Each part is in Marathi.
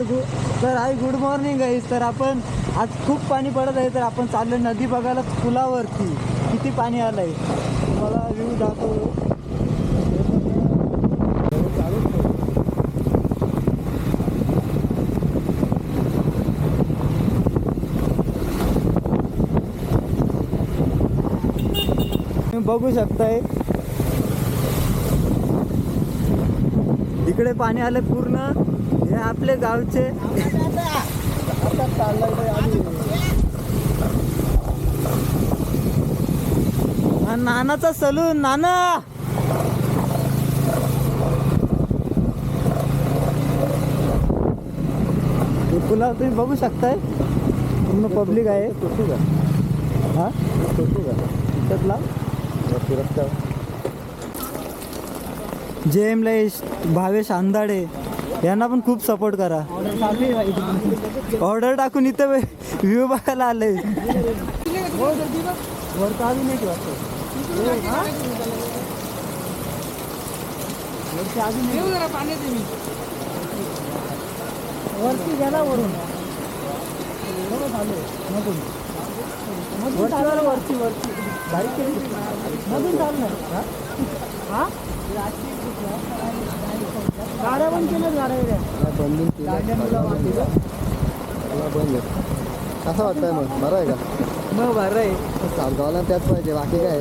तर गु तर आई गुड मॉर्निंग आहे तर आपण आज खूप पाणी पडत आहे तर आपण चाललो नदी बघायला पुलावरती. किती पाणी आलं आहे मला व्ह्यू दाखवतो. तुम्ही बघू शकताय. इकडे पाणी आलं पूर्ण. हे आपले गावचे. हा नानाचा सलून नाना! हे पुलाव तुम्ही बघू शकताय. पूर्ण पब्लिक आहे. हा? त्यातला जे एम भावेश आंदाडे यांना पण खूप सपोर्ट करा ऑर्डर टाकून इथं व्ह्यू बघायला आले वरती गेला वरून झालं वरती वरती बारीक केली मधून चालणार हा? गाड्या पण केल्या गाड्या कसं वाटतंय मग? बरं आहे का? मग बरं आहे. सावगावला त्याच पाहिजे. बाकी काय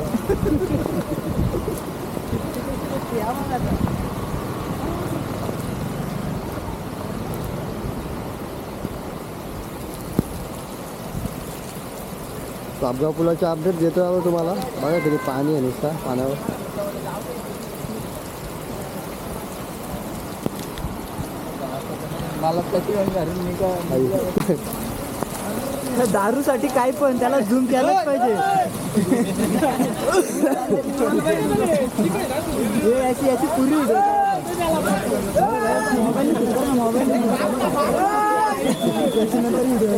सापगाव पुलाचे अपडेट देतो आहोत तुम्हाला. बघा तरी पाणी आहे नुसता पाण्यावर. मला घरून मी आई. दारूसाठी काय पण त्याला झूम केलंच पाहिजे. याची याची पुरी मोबाईल मोबाईल त्याच्यानंतर व्हिडिओ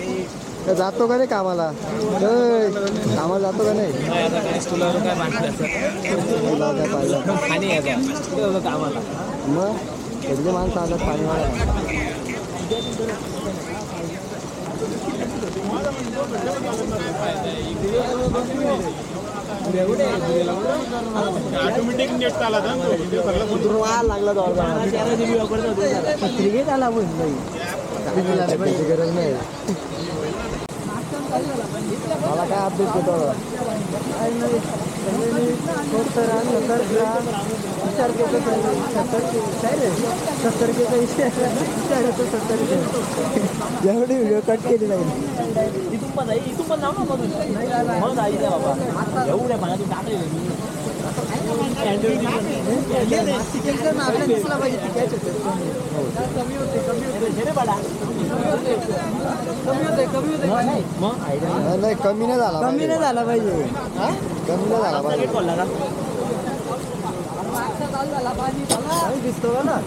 काय जातो का नाही कामाला? कामाला जातो का नाही? मग? सगळे माणसं आलं पाणी ऑटोमॅटिक नेट लागला क्रिकेट आला पण गरज नाही. अपडेट देतो सत्तर आणि सत्तर तर के सत्तर एवढी व्हिडिओ कट केली नाही इथून पण इथून पण जाऊ ना मधून मग आई द्या बाबा एवढ्या नाही, नाही कमी नाही झाला कमी नाही झाला पाहिजे. कमी नाही झाला पाहिजे. दिसतो ना.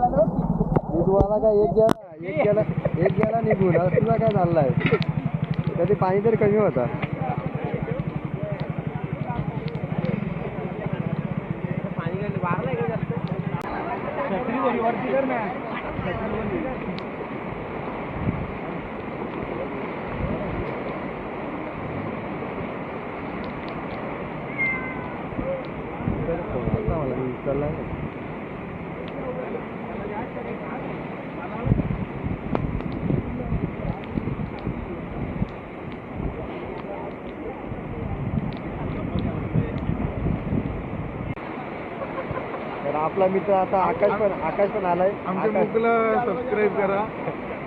दूधवाला काय? एक गेला एक गेला एक गेला निघून. तुझा काय चाललाय कधी पाणी तरी कमी होता. आता आपला मित्र आता आकाश पण आकाश पण आलाय. आमच्या मुकला सबस्क्राईब करा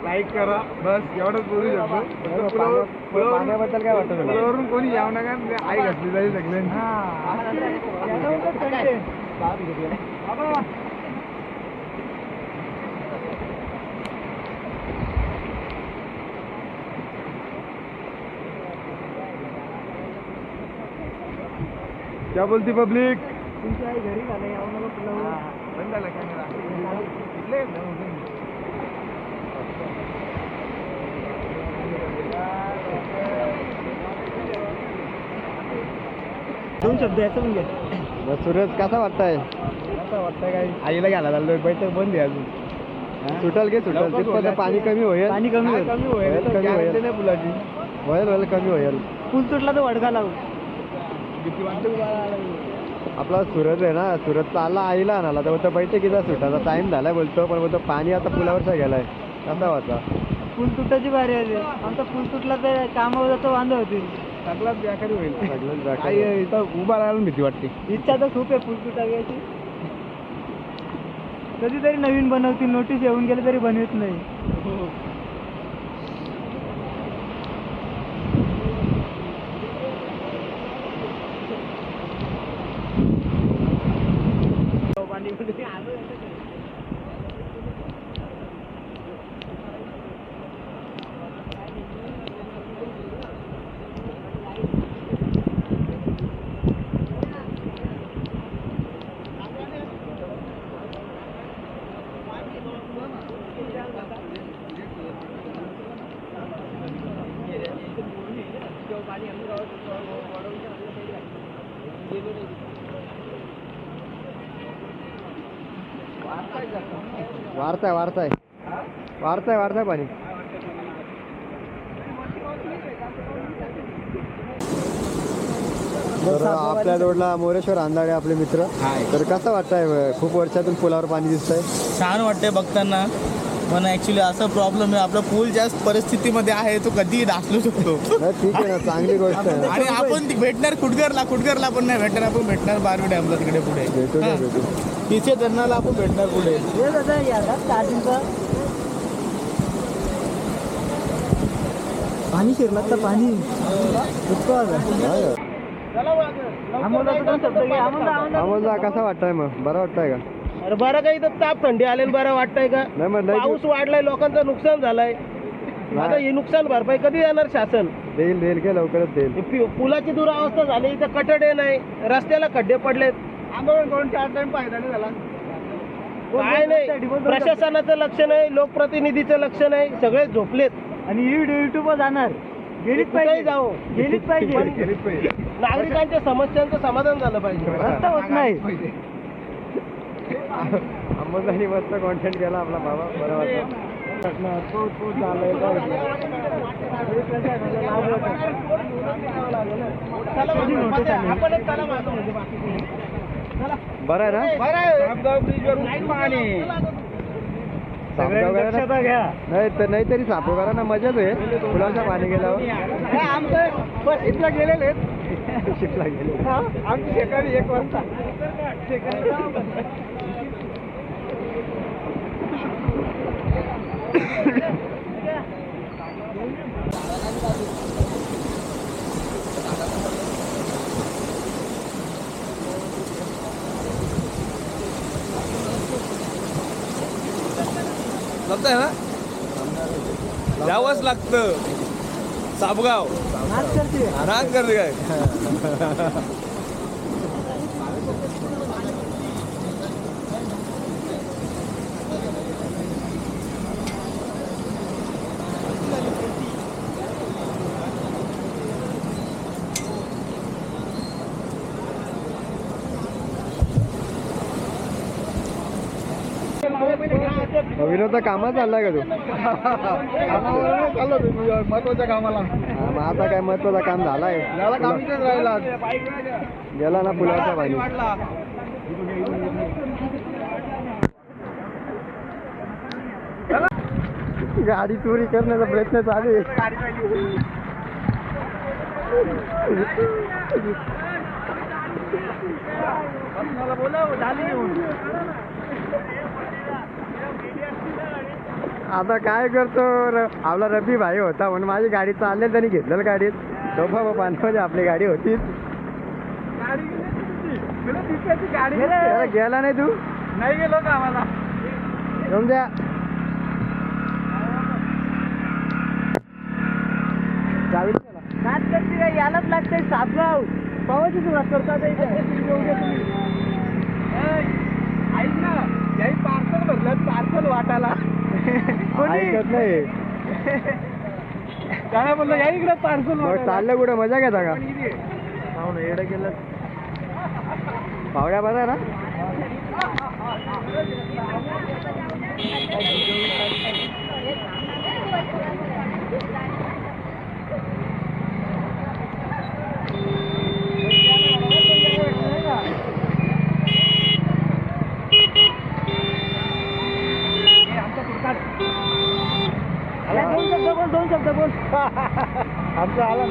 लाईक करा बस एवढंच बोलू शकतो. पाण्याबद्दल काय वाटतं पुलावरून कोणी यावं नका आणि आई घातली जाईल सगळ्यांनी क्या बोलती पब्लिक तुमची आई घरी झालं पुलावर बंद झाला कॅमेरा दोन शब्द याचं मग सूरज कसा वाटताय? आता वाटतं काय? आईला घ्यायला चाललोय बैठक बंद आहे अजून. सुटल की सुटल? लवकर तिथपर्यंत. पाणी कमी होईल. पाणी कमी होईल. कमी होईल, कमी guarantee होईल. नाही पुलाची होईल होईल कमी होईल. पूल तुटला तर वडका लावू. भीती वाटते उभा आपला सूरज आहे ना सूरज चालला आईला आणाला तर बोलतो बैठकीचा सुटाचा टाइम झालाय बोलतो. पण बोलतो पाणी आता पुलावरचा गेलाय. कसा होता पूल तुटायची बारी आली. आमचा पूल तुटला तर कामावर जातो वांदा होतील. सगळ्यात बेकारी होईल. इथं उभा राहायला भीती वाटते. इच्छा तर खूप आहे पूल तुटायची कधीतरी नवीन बनवतील नोटीस येऊन गेले तरी बनवत नाही. वाढताय वाढताय. वाढताय वाढताय पाणी. तर आपल्या जोडला मोरेश्वर अंधाडे आपले मित्र. तर कसं वाटतंय खूप वर्षातून पुलावर पाणी दिसतंय? छान वाटते बघताना. पण ऍक्च्युली असा प्रॉब्लेम आहे आपला पूल ज्या परिस्थितीमध्ये आहे तो कधीही ढासलू शकतो. नाही, ठीक आहे ना चांगली गोष्ट आहे. आणि आपण ती भेटणार कुटगरला कुटगरला पण नाही भेटणार आपण भेटणार बारवी डॅमला तिकडे पुढे. भेटू ना. भेटू. तिथे धरणाला आपण भेटणार पुढे. हे दादा पाणी शिरलं तर पाणी. इतकं आलं. हा. कसा वाटतंय मग? बरं वाटतंय का? अरे बरं काही तर ताप थंडी आले बरं वाटतंय का? नाही मग लय पाऊस वाढलाय लोकांचं नुकसान झालंय. आता हे नुकसान भरपाई कधी येणार शासन? देईल देईल काय लवकरच देईल. हे पि- पुलाची दुरावस्था झाली इथं कटडे नाही रस्त्याला खड्डे पडलेत. आंदोलन करून चार टाइम फायदा नाही झाला काय नाही प्रशासनाचं लक्ष नाही लोकप्रतिनिधीचं लक्ष नाही सगळे झोपलेत. आणि ही व्हिडिओ युट्यूबवर जाणार. गेलीच कुठेही पाहिजे. जाओ गेलीच पाहिजे. पाहिजे. नागरिकांच्या समस्यांचं समाधान झालं पाहिजे. रस्ता होत नाही. अंमोलदानी मस्त कॉन्टेंट केला आपला बाबा बरं वाटलं म्हणजे बाकी. बरं आहे ना ब्रिजवर पाणी. घ्या नाही तर नाही तरी सापो करा ना मजाच आहे फुलाचं पाणी गेल्यावर हे आमचं बस इथलं गेलेले. शिपला गेले हा, आमची शेकारी एक वाजता लागतंय ना? जावंच लागतं। सापगाव नाच करते नाच करते काय विनोदचा कामात चाललाय का तू? चाललो महत्त्वाच्या कामाला. हा, मग आता काय महत्वाचं काम झालाय? याला राहिला. गेला ना पुलावरचा पाणी. गाडी चोरी करण्याचा प्रयत्न चालू आहे. आता काय करतो? र- आपला रबी भाई होता म्हणून माझी गाडी चालली त्यांनी घेतलेलं गाडीत बाबा पाण्यामध्ये आपली गाडी होतीच अरे गेला नाही तू? नाही गेलो का आम्हाला? येऊन द्या. यालाच लागतंय. सापगाव पावाची सुरुवात करतात ऐक ना याही पार्सल भरलं पार्सल वाटायला. ऐकत नाही. बोललो या इकडे पार्सल चाललं कुठं? मजा घेता का? एवढं केलं. पावड्या बघा ना दोन शब्द बोल दोन शब्द बोल आमचा आला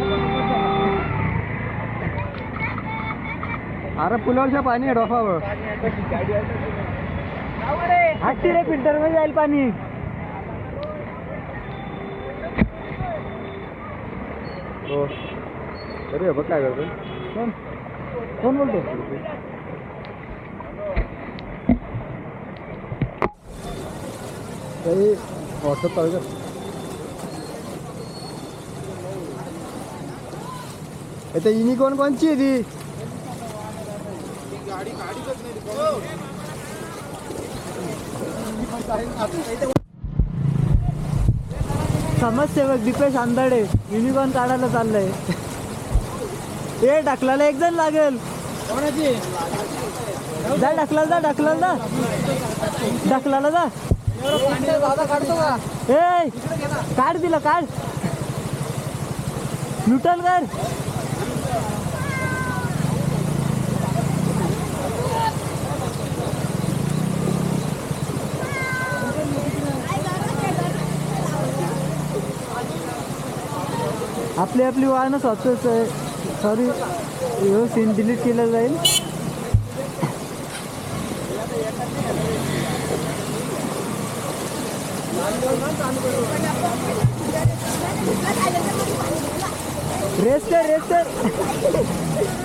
अरे पुलावरच्या पाणी आहे डोफावर हट्टी रे फिल्टरमध्ये जाईल पाणी. हो. अरे बघ काय करतो कोण? बोलतो काही व्हॉट्सअप चालू कर आता युनिकॉर्न कोणची आहे ती? समाजसेवक दीपेश आंदाडे युनिकॉर्न काढायला चाललंय. ए ढकलाला एक जण लागेल. जा ढकलाल जा ढकलाल जा. ढकलाला जा. ए काढ दिला काढ. न्यूटन कर. आपली आपली वाहनं स्वतःच सॉरी हे सीन डिलीट केलं जाईल. रेस्टर रेस्टर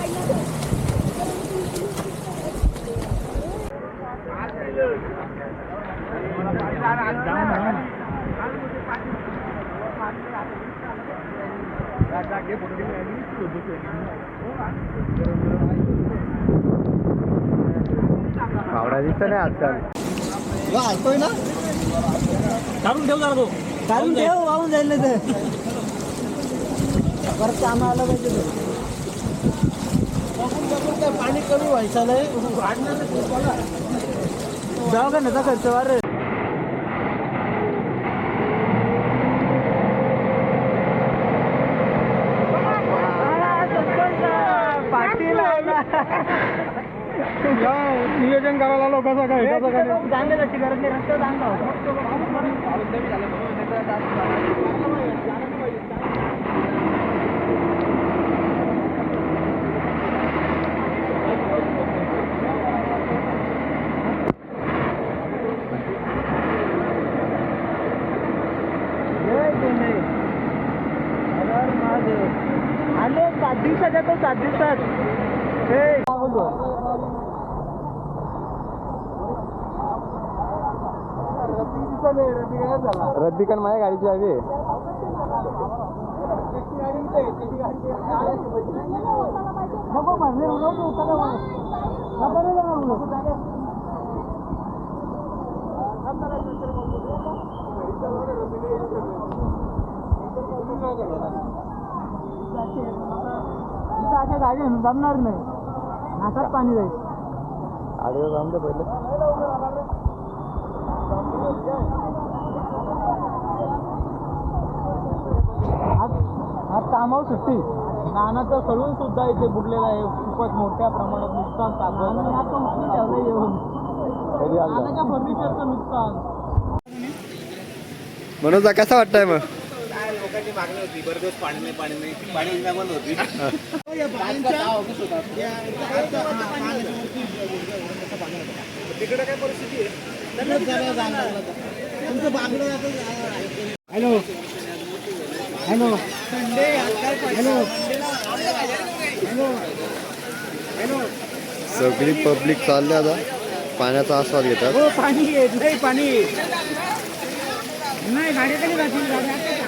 पावडा दिसत नाही आजकाल. घालतोय ना? काढून ठेव जरा तो काढून ठेव वाहून जाईल नाही तर. परत काम आलं पाहिजे ते. पाणी कमी व्हायचं नाही दवाखान्याचा खर्च वार रे. आ, सरपंच, पाटील आला. नियोजन करायला आलो कसं काय कसं काय जाण्याची गरज नाही रस्ता चांगला होता जय पुणे. हर हर महादेव. आलो सात दिवसात येतो सात दिवसात हे काय बोलतो रद्दी कारण माझ्या गाडीची हवी. गाडी जमणार नाही. नाकात पाणी जाईल. जाऊन दे पहिले. आज कामावर सुट्टी. नानाचं सळून सुद्धा इथे बुडलेलं आहे. खूपच मोठ्या प्रमाणात नुकसान ठेवलं येऊन. नानाच्या फर्निचरचं नुकसान. मनोज कसा वाटतंय मग? मागणी होती. बरं दिवस पाणी नाही पाणी नाही. पाणी योजना बंद होती. तिकडे काय परिस्थिती आहे? हॅलो. हॅलो. हॅलो. सगळी पब्लिक चालली आता. पाण्याचा आस्वाद घेतात. हो पाणी येत नाही पाणी नाही गाडी कधी जातील? गाडी